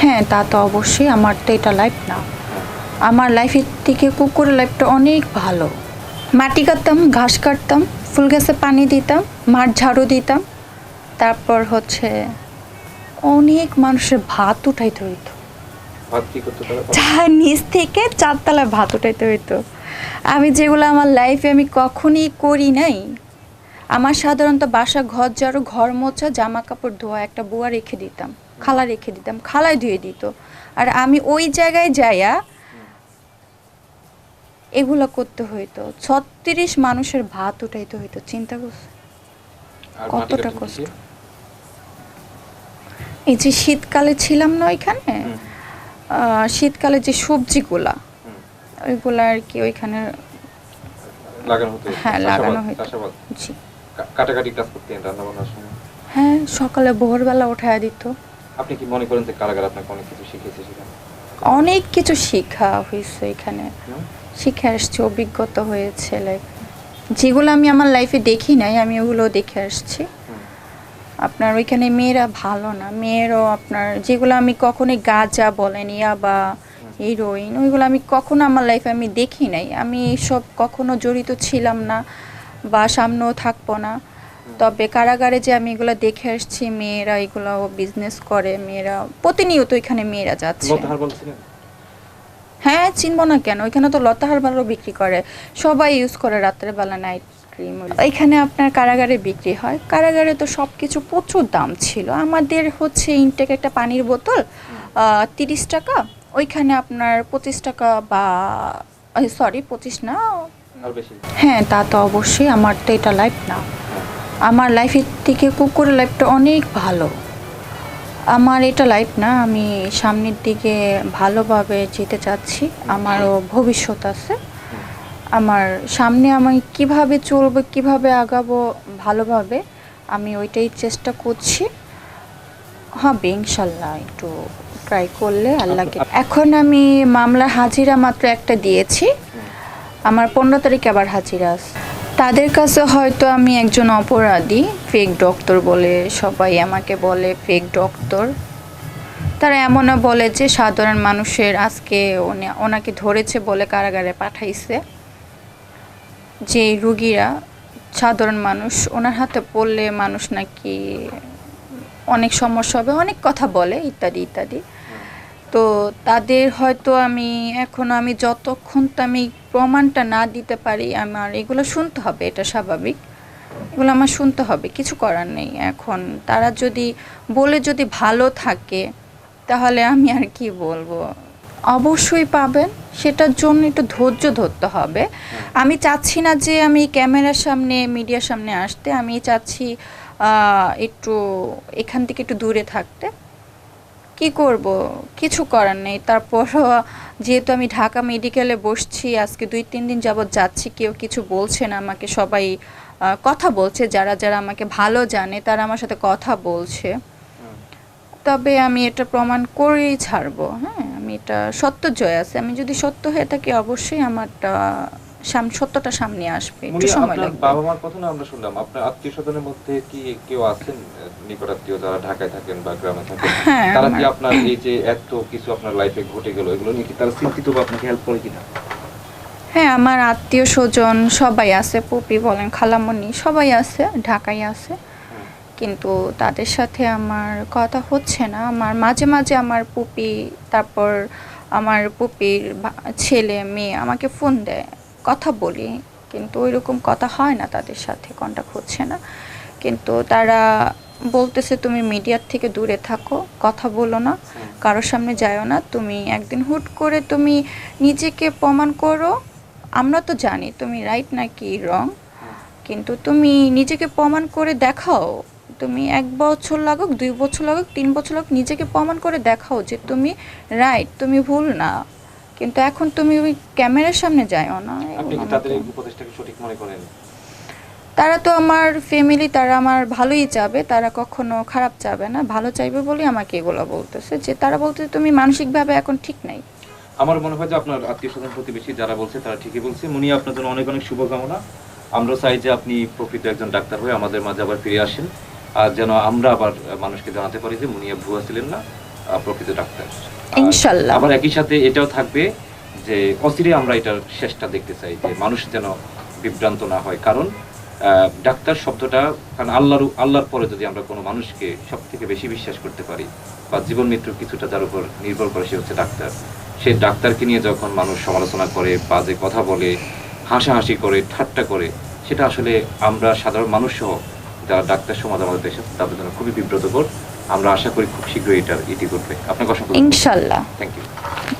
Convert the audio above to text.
হ্যাঁ তা তো অবশ্যই। আমার তো এটা লাইফ না। আমার লাইফের থেকে কুকুরের লাইফটা অনেক ভালো। মাটি কাটতাম ঘাস কাটতাম ফুল গাছে পানি দিতাম মাঠ ঝাড়ু দিতাম। তারপর হচ্ছে অনেক মানুষের ভাত উঠাইতে হইতো। ভাত কি করতে পারে চার নিচ থেকে চারতলায় ভাত উঠাইতে হইতো। আমি যেগুলো আমার লাইফে আমি কখনই করি নাই। আমার সাধারণত বাসা ঘর ঝাড়ু ঘর মোছা জামা কাপড় ধোয়া একটা বুয়া রেখে দিতাম। খালা রেখে দিতাম খালায় ধুয়ে দিত। আর আমি ওই জায়গায় যাইয়া এগুলো করতে হইতো। ছত্রিশ মানুষের ভাত উঠাইতে হইতো চিন্তা করছে? কতটা কষ্ট? এই যে শীতকালে ছিলাম না ওইখানে শীতকালে যে সবজিগুলা। ওইগুলা আর কি ওইখানে লাগানো হতো। হ্যাঁ, লাগানো হতো। জি। কাটাকাটি কাজ করতেন রান্না বান্নার সময়? হ্যাঁ সকালে ভোরবেলা উঠায় দিত। আপনি কি মনে করেন যে কারাগার আপনাকে অনেক কিছু শিখেছে সেখানে? অনেক কিছু শিক্ষা হয়েছে এখানে। শিখে আসছে অভিজ্ঞতা হয়েছে লাইক যেগুলো আমি আমার লাইফে দেখি নাই আমি ওগুলো দেখে আসছি। আপনার ওইখানে মেয়েরা ভালো না মেয়েরও আপনার যেগুলো আমি কখনোই গাঁজা বলেন ইয়া বা হিরোইন ওইগুলো আমি কখনো আমার লাইফে আমি দেখি নাই। আমি সব কখনো জড়িত ছিলাম না বা সামনেও থাকব না। তবে কারাগারে যে আমি এগুলো দেখে আসছি মেয়েরা এগুলো বিজনেস করে মেয়েরা প্রতিনিয়ত এখানে মেয়েরা যাচ্ছে। হ্যাঁ চিনবো না কেন ওইখানে তো লতাহার ভালো বিক্রি করে। সবাই ইউজ করে রাত্রে বেলা নাইট ক্রিম এখানে আপনার কারাগারে বিক্রি হয়। কারাগারে তো সব কিছু প্রচুর দাম ছিল। আমাদের হচ্ছে ইনটেক একটা পানির বোতল তিরিশ টাকা। ওইখানে আপনার পঁচিশ টাকা বা সরি পঁচিশ না? হ্যাঁ তা তো অবশ্যই আমার তো এটা লাইফ না। আমার লাইফের থেকে কুকুরের লাইফটা অনেক ভালো। আমার এটা লাইফ না আমি সামনের দিকে ভালোভাবে যেতে চাচ্ছি আমারও ভবিষ্যৎ আছে। আমার সামনে আমি কীভাবে চলবো কীভাবে আগাবো ভালোভাবে আমি ওইটাই চেষ্টা করছি। হবে ইনশাল্লাহ একটু ট্রাই করলে আল্লাহকে। এখন আমি মামলার হাজিরা মাত্র একটা দিয়েছি। আমার পনেরো তারিখে আবার হাজিরা আছে। তাদের কাছে হয়তো আমি একজন অপরাধী ফেক ডক্টর বলে সবাই আমাকে বলে ফেক ডক্টর তারা এমনও বলে যে সাধারণ মানুষের আজকে ওনাকে ধরেছে বলে কারাগারে পাঠাইছে। যে রুগীরা, সাধারণ মানুষ, ওনার হাতে পড়লে মানুষ নাকি অনেক সমস্যা হবে, অনেক কথা বলে ইত্যাদি ইত্যাদি। তো তাদের হয়তো আমি, এখন আমি যতক্ষণ তো আমি প্রমাণটা না দিতে পারি, আমার এগুলো শুনতে হবে, এটা স্বাভাবিক। এগুলো আমার শুনতে হবে, কিছু করার নেই এখন। তারা যদি, বলে যদি ভালো থাকে, তাহলে আমি আর কি বলব? অবশ্যই পাবেন, সেটার জন্য একটু ধৈর্য ধরতে হবে। আমি চাচ্ছি না যে আমি ক্যামেরার সামনে, মিডিয়ার সামনে আসতে, আমি চাচ্ছি একটু এখান থেকে একটু দূরে থাকতে। কি করব? কিছু করার নেই। তারপরও যেহেতু আমি ঢাকা মেডিকেলে বসছি, আজকে দুই, তিন দিন যাবৎ যাচ্ছি, কেউ কিছু বলছে না আমাকে, সবাই কথা বলছে। যারা যারা আমাকে ভালো জানে, তারা আমার সাথে কথা বলছে। তবে আমি এটা প্রমাণ করেই ছাড়বো। হ্যাঁ আমি এটা সত্য জয় আছে। আমি যদি সত্য হয়ে থাকি, অবশ্যই আমারটা সত্যটা সামনে আসবে। একটু সময় লাগবে। বাবা মার কথা না আমরা শুনলাম। আপনার আত্মীয় স্বজনের মধ্যে কি কেউ আছেন? নিকট আত্মীয় যারা ঢাকায় থাকেন বা গ্রামে থাকেন হ্যাঁ, তারা কি আপনার এই যে এত কিছু আপনার লাইফে ঘটে গেল এগুলো নিয়ে কি তারা চিন্তিত বা আপনাকে হেল্প করে কিনা? হ্যাঁ আমার আত্মীয় স্বজন সবাই আছে পুপি বলেন খালামণি সবাই আছে ঢাকায় আছে। কিন্তু তাদের সাথে আমার কথা হচ্ছে না। আমার মাঝে মাঝে আমার পুপি তারপর আমার পুপির ছেলে মেয়ে আমাকে ফোন দেয়। কথা বলি, কিন্তু ওই রকম কথা হয় না তাদের সাথে কন্ট্যাক্ট হচ্ছে না। কিন্তু তারা বলতেছে, তুমি মিডিয়ার থেকে দূরে থাকো, কথা বলো না কারোর সামনে যায়ও না, তুমি একদিন হুট করে তুমি নিজেকে প্রমাণ করো, আমরা তো জানি তুমি রাইট নাকি রং কিন্তু তুমি নিজেকে প্রমাণ করে দেখাও, তুমি এক বছর লাগুক, দুই বছর লাগুক, তিন বছর লাগুক, নিজেকে প্রমাণ করে দেখাও যে তুমি রাইট তুমি ভুল না। কিন্তু এখন তুমি ওই ক্যামেরার সামনে যাও না আপনি কি তাদের এই উপদেশটাকে সঠিক মনে করেন? তারা তো আমার ফ্যামিলি তারা আমার ভালোই চাবে তারা কখনো খারাপ চাবে না ভালো চাইবে বলেই আমাকে এগুলো বলতেছে যে তারা বলতেছে তুমি মানসিকভাবে এখন ঠিক নাই। আমার মনে হয় যে আপনার আত্মীয় স্বজন প্রতিবেশী যারা বলছে তারা ঠিকই বলছে। মুনি আপনার জন্য অনেক অনেক শুভকামনা। আমরা চাই যে আপনি প্রকৃত একজন ডাক্তার হয়ে আমাদের মাঝে আবার ফিরে আসেন। আর যেন আমরা আবার মানুষকে জানাতে পারি যে মুনিয়া ভুয়া ছিলেন না প্রকৃত ডাক্তার। ইনশাল্লাহ। আবার একই সাথে এটাও থাকবে যে অচিরে আমরা এটার শেষটা দেখতে চাই যে মানুষ যেন বিভ্রান্ত না হয় কারণ ডাক্তার শব্দটা কারণ আল্লাহর আল্লাহর পরে যদি আমরা কোনো মানুষকে সব থেকে বেশি বিশ্বাস করতে পারি বা জীবন মৃত্যুর কিছুটা তার উপর নির্ভর করে সে হচ্ছে ডাক্তার সেই ডাক্তারকে নিয়ে যখন মানুষ সমালোচনা করে বাজে কথা বলে হাসাহাসি করে ঠাট্টা করে সেটা আসলে আমরা সাধারণ মানুষ সহ যারা ডাক্তার সমাজ আমাদের দেশে তাদের জন্য খুবই বিব্রতকর আমরা আশা করি খুব শীঘ্রই এটা ইতি করবে। আপনাকে অসংখ্য ইনশাল্লাহ। Thank you